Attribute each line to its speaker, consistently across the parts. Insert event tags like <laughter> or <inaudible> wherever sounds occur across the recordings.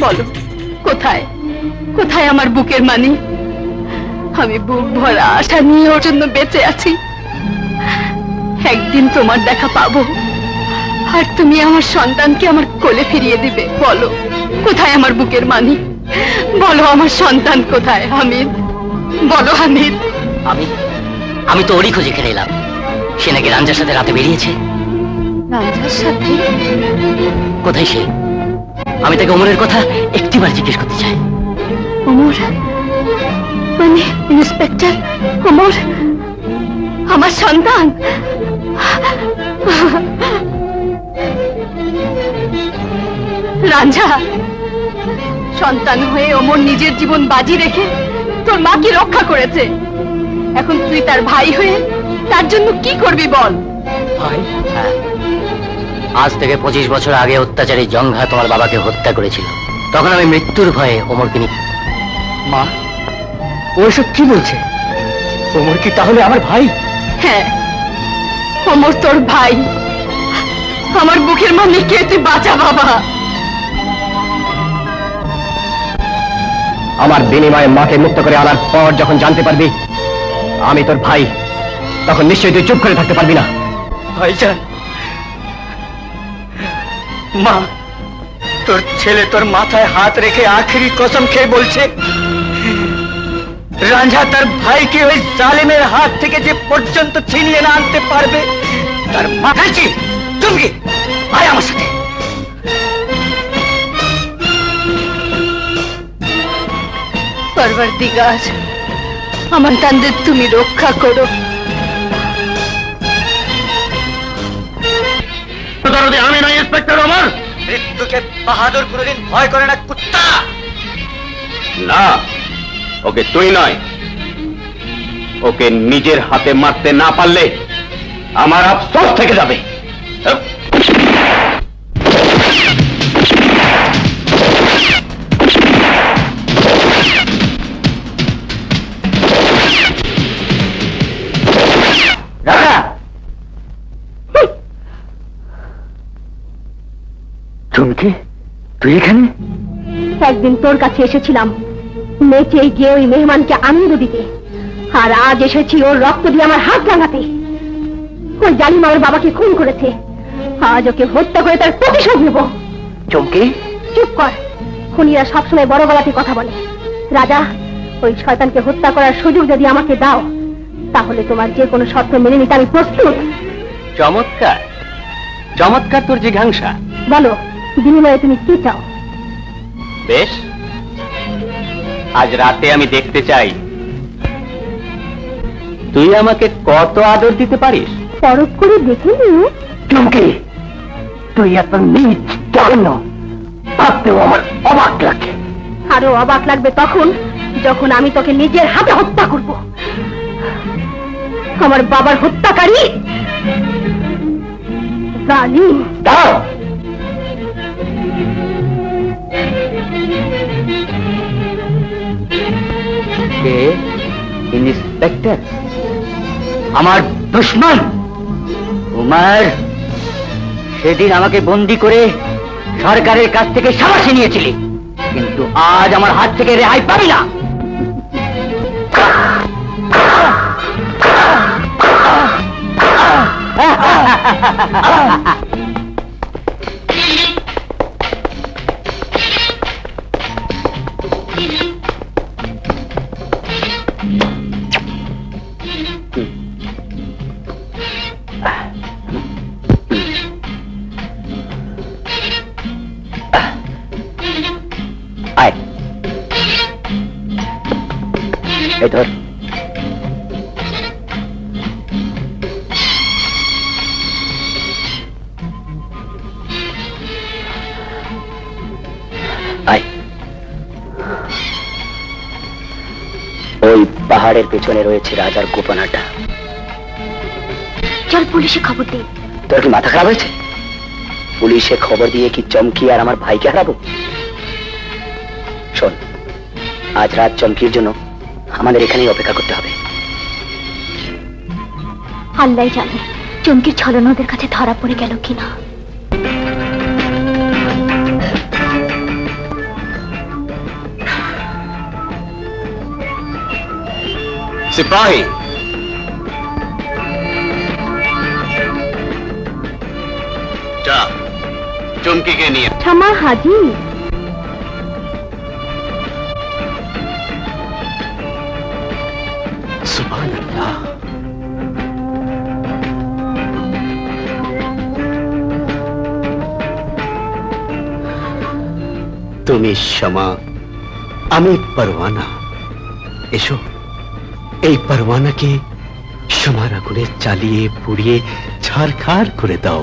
Speaker 1: বলো, কোথায়? কোথায় আমার বুকের মানি? আমি বুক ভরা আশা নিয়ে ওর জন্য বেঁচে আছি। একদিন তোমার দেখা পাবো। আর তুমি আমার সন্তানকে আমার কোলে ফিরিয়ে দিবে। বলো, কোথায় আমার বুকের মানি? বলো আমার সন্তান কোথায়, হামিদ? বলো, হামিদ।
Speaker 2: আমি আমি তো ওরই খোঁজে এখানে এলাম। সে নাকি রাঞ্জার সাথে রাতে বেরিয়েছে।
Speaker 1: রাজার সাথে?
Speaker 2: কোথায় সে? আমি তাকে ওমরের কথা একটিবার জিজ্ঞেস করতে চাই।
Speaker 1: অমর মানে ইন্সপেক্টর অমর আমার সন্তান? রাঞ্ঝা সন্তান হয়ে অমর নিজের জীবন বাজি রেখে তোর মাকে রক্ষা করেছে? এখন তুই তার ভাই হয়ে তার জন্য কি করবি বল?
Speaker 2: ভাই? হ্যাঁ। আজ থেকে পঁচিশ বছর আগে অত্যাচারী জঙ্ঘা তোমার বাবাকে হত্যা করেছিল। তখন আমি মৃত্যুর ভয়ে ওমরকে নি মা ওসব কি বলছে? ওমর কি তাহলে আমার ভাই?
Speaker 1: হ্যাঁ অমর তোর ভাই। আমার বুকের মানিককে তুই বাঁচা বাবা?
Speaker 3: আমার বিনিময়ে মাকে মুক্ত করে আনার পর যখন জানতে পারবি আমি তোর ভাই তখন নিশ্চয়ই তুই চুপ করে থাকতে পারবি না।
Speaker 2: ভাইজান মা তোর ছেলে তোর মাথায় হাত রেখে আখেরি কসম খেয়ে বলছে রাঞ্ঝা তার ভাইকে ওই জালেমের হাত থেকে যে পর্যন্ত ছিনিয়ে না আনতে পারবে তার মাথায় কি চুমকি আয় আমার সাথে।
Speaker 1: পরবর্তীগার আমার তান্দের তুমি রক্ষা করো।
Speaker 3: আমি ইন্সপেক্টর অমর।
Speaker 2: মৃত্যুকে বাহাদুর কোনোদিন ভয় করে না কুত্তা।
Speaker 3: না ওকে তুই নয়। ওকে নিজের হাতে মারতে না পারলে আমার আফসোস থেকে যাবে।
Speaker 2: চুমকি তুই এখানে?
Speaker 1: একদিন তোর কাছে এসেছিলাম। নেচে গিয়ে ওই মেহমানকে আনন্দ দিতে। আর আজ এসেছি ওর রক্ত দিয়ে আমার হাত ভাঙাতে। ওই জালিম আমার বাবাকে খুন করেছে। আজ ওকে হত্যা করে তার প্রতিশোধ নেব।
Speaker 2: চমকি?
Speaker 1: চুপ কর। খুনিরা সবসময় বড় গলাতে কথা বলে। রাজা ওই শয়তানকে হত্যা করার সুযোগ যদি আমাকে দাও তাহলে তোমার যে কোনো শর্ত মেনে নিতে আমি প্রস্তুত।
Speaker 3: চমৎকার। চমৎকার তোর জিঘাংসা
Speaker 1: বলো। বিনিময়ে তুমি কি চাও?
Speaker 3: বেশ। আজ রাতে আমি দেখতে চাই। তুই আমাকে কত আদর দিতে পারিস?
Speaker 1: পরখ করে দেখে
Speaker 3: চুমকি তুই এত নিচ জঘন্য ভাবতেও আমার অবাক লাগে।
Speaker 1: আরও অবাক লাগবে তখন যখন আমি তোকে নিজের হাতে হত্যা করব। আমার বাবার হত্যাকারী জালিম
Speaker 3: দাও
Speaker 2: ইন্সপেক্টর আমার দুশ্মন, উমার, সেদিন আমাকে বন্দি করে সরকারের কাছ থেকে সাবাসে নিয়েছিলি, কিন্তু আজ আমার হাত থেকে রেহাই পাবি না। আয় <laughs> এই ধর। ওই পাহাড়ের পেছনে রয়েছে রাজার গোপনাটা।
Speaker 1: চল পুলিশে খবর দিই।
Speaker 2: তোর কি মাথা খারাপ হয়েছে? পুলিশে খবর দিয়ে কি চমকি আর আমার ভাইকে হারাবো? শোন আজ রাত চমকির জন্য আমাদের এখানেই অপেক্ষা করতে হবে।
Speaker 1: আল্লাহ জানে চমকির ছলন ওদের কাছে ধরা পড়ে গেল কিনা।
Speaker 4: সিপাহী চমকিকে নিয়ে
Speaker 1: ক্ষমা
Speaker 4: হাজির তুমি শ্যামা আমি পরওয়ানা এসো এই পরওয়ানাকে সমার আগুনে চালিয়ে পুড়িয়ে ছাড়খাড় করে দাও।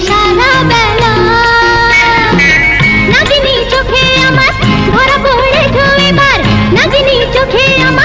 Speaker 5: সারা বেলা নাগিনী চোখে আমার ধরা পড়েছ এবার। নাগিনী চোখে আমার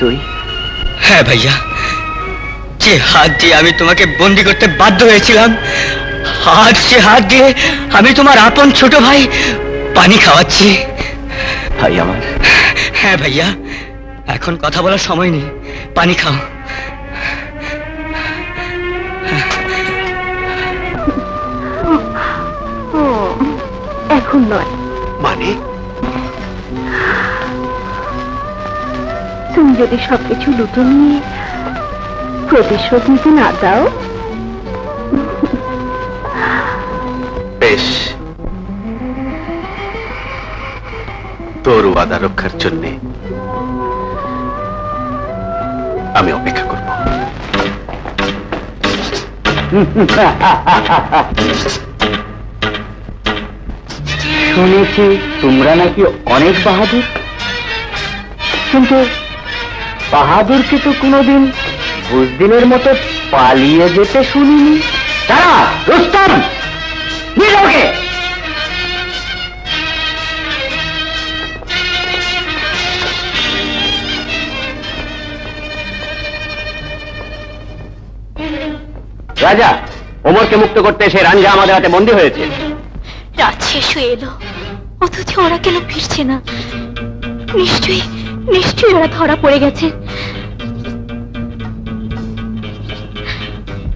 Speaker 4: তুই
Speaker 2: হ্যাঁ ভাইয়া যে হাত দিয়ে আমি তোমাকে বন্দি করতে বাধ্য হয়েছিলাম আজ সে হাত দিয়ে আমি তোমার আপন ছোট ভাই পানি খাওয়াচ্ছি।
Speaker 4: ভাই আমার?
Speaker 2: হ্যাঁ ভাইয়া এখন কথা বলার সময় নেই। পানি খাও।
Speaker 1: এখন নয়।
Speaker 4: মানে?
Speaker 1: তুমি যদি সবকিছু লুটে নিয়ে প্রতিশোধ নিতে না দাও
Speaker 4: বেশ। তোর ওয়াদা রক্ষার জন্য আমি অপেক্ষা করব।
Speaker 2: শুনেছি তোমরা নাকি অনেক বাহাদুর। কিন্তু বাহাদুরকে তো কোনোদিন বুজদিনের মতো পালিয়ে যেতে শুনিনি। তারা রুস্তম! নিয়ে রাজা
Speaker 4: ওমরকে মুক্ত করতে এসে রাঞ্জা আমাদের হাতে বন্দী হয়েছে।
Speaker 1: রাত শেষ হয়ে এলো। অথচ ওরা কেন ফিরছে না? নিশ্চয়ই নিশ্চয়ই ওরা ধরা পড়ে গেছে।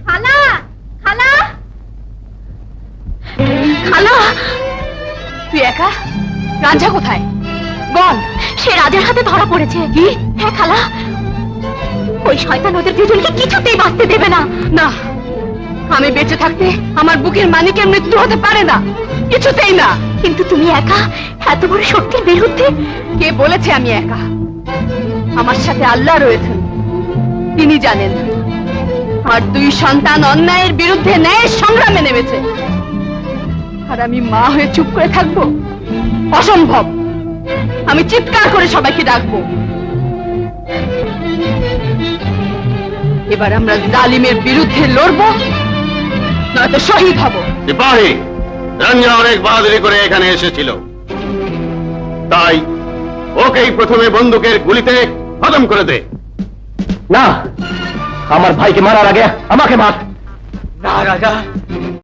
Speaker 1: খালা খালা। খালা তুই একা? রাজা কোথায়? বল। সে রাজার হাতে ধরা পড়েছে। কি? হ্যাঁ খালা। ওই শয়তান ওদের দুজনকে কিছুতেই বাঁচতে দেবে না। না। আমি বেঁচে থাকতে আমার বুকের মানিকের মৃত্যু হতে পারে না। কিছুতেই না। কিন্তু তুমি একা এত বড় শক্তির বিরুদ্ধে? কে বলেছে আমি একা? আমার সাথে আল্লাহ রয়েছেন। তিনি জানেন আর দুই সন্তান অন্যায়ের বিরুদ্ধে ন্যায়ের সংগ্রামে নেমেছে। আর আমি মা হয়ে চুপ করে থাকব? অসম্ভব। আমি চিৎকার করে সবাইকে ডাকবো। এবার আমরা জালিমের বিরুদ্ধে লড়বো। নয়তো শহীদ হব।
Speaker 3: সিপাহী রঞ্জা অনেক বাহাদুরি করে এখানে এসেছিল। তাই ওকেই প্রথমে বন্দুকের গুলিতে খতম করে দে।
Speaker 4: না আমার ভাইকে মারার আগে আমাকে মার।
Speaker 2: না রাজা।